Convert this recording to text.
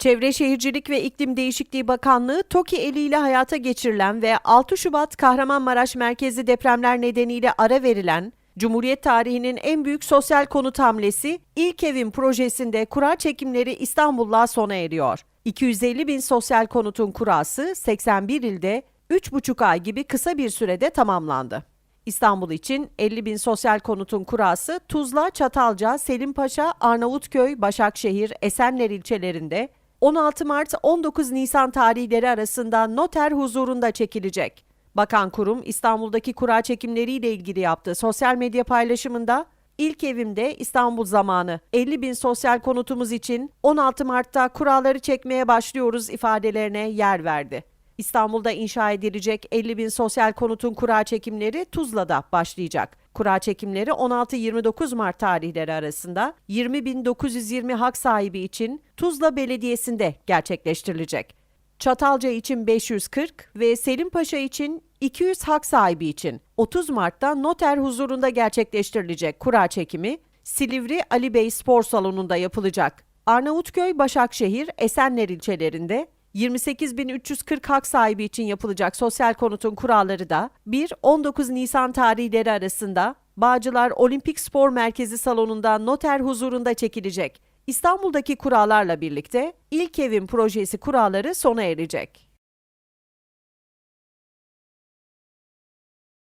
Çevre Şehircilik ve İklim Değişikliği Bakanlığı TOKİ eliyle hayata geçirilen ve 6 Şubat Kahramanmaraş merkezli depremler nedeniyle ara verilen Cumhuriyet tarihinin en büyük sosyal konut hamlesi İlk Evin projesinde kura çekimleri İstanbul'la sona eriyor. 250 bin sosyal konutun kurası 81 ilde 3,5 ay gibi kısa bir sürede tamamlandı. İstanbul için 50 bin sosyal konutun kurası Tuzla, Çatalca, Selimpaşa, Arnavutköy, Başakşehir, Esenler ilçelerinde 16 Mart 19 Nisan tarihleri arasında noter huzurunda çekilecek. Bakan kurum İstanbul'daki kura çekimleriyle ilgili yaptığı sosyal medya paylaşımında İlk evimde İstanbul zamanı 50 bin sosyal konutumuz için 16 Mart'ta kuraları çekmeye başlıyoruz ifadelerine yer verdi. İstanbul'da inşa edilecek 50 bin sosyal konutun kura çekimleri Tuzla'da başlayacak. Kura çekimleri 16-29 Mart tarihleri arasında 20.920 hak sahibi için Tuzla Belediyesi'nde gerçekleştirilecek. Çatalca için 540 ve Selimpaşa için 200 hak sahibi için 30 Mart'ta noter huzurunda gerçekleştirilecek kura çekimi Silivri Ali Bey Spor Salonu'nda yapılacak. Arnavutköy, Başakşehir, Esenler ilçelerinde 28.340 hak sahibi için yapılacak sosyal konutun kuralları da 1-19 Nisan tarihleri arasında Bağcılar Olimpik Spor Merkezi salonunda noter huzurunda çekilecek. İstanbul'daki kurallarla birlikte ilk evin projesi kuralları sona erecek.